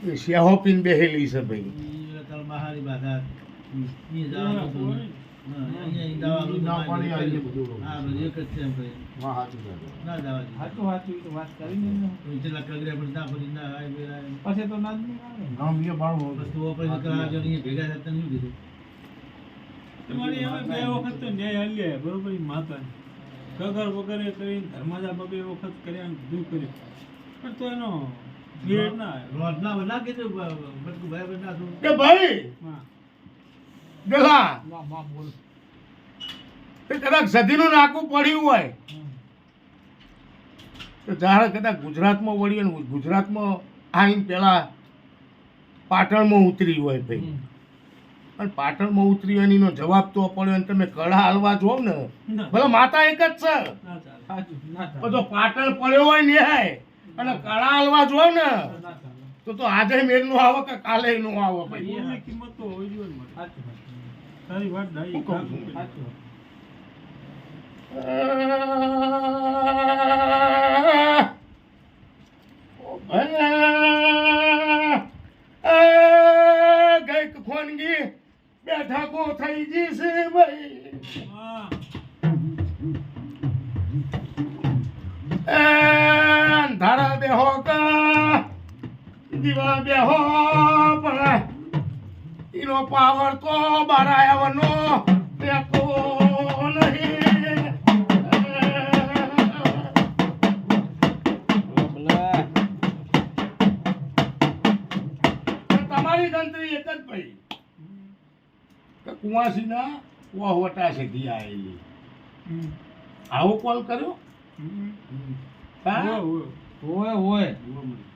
સ્યાહો પીને બેહેલી છે ભાઈ ઈ કાલ બહારી બાધા ઈ જવાનું હતું. હા, અહીંયા ઈ દવાનું ના પાણી આવી હતું. બધું. હા, બધું એક જ છે એમ કહી. વાહ, સાચું છે. ના જવા દીધું. સાચું સાચું ઈ તો વાત કરીને ને. કોઈ છેલ્લા કગરે વગરે કરીને ધર્માજા બબે વખત કર્યા બધું કર્યું પણ તો એનો ના ના ના ના. કે ભાઈ! કદાચ સદીનું નાકું પડ્યું હોય. તો જ્યારે કદાચ ગુજરાતમાં વળીએ ને ગુજરાતમાં આવીને પેલા પાટણમાં ઉતરી હોય ભાઈ. અને પાટણમાં ઉતરી હોય ને એનો જવાબ તો પડ્યો તમે કડા હાલવા જોવ ને. ભલે માતા એક જ છે. ના ના પાટણ પડ્યો હોય ન્યાય અને કળા હલવા જો ને તો તો આજે મેળનું આવો કે કાલે નું આવો ભાઈ કિંમત તો હોવી જોઈએ. તારી વાત ડાઈ હું કહું છું? સાચું. ગઈક ખોનગી બેઠા કો થઈ જશે ભાઈ અંધારા બેહો કા દીવા બેહો પણ એનો પાવર તો બાર આવવાનો દેખો નહીં. તમારી તંત્રી એક જ ભાઈ કે કુવાસીના વહવટા સુધી આવેલી. આવો કોલ કર્યો? હા. હોય, હોય. હોય હોય હોય મને.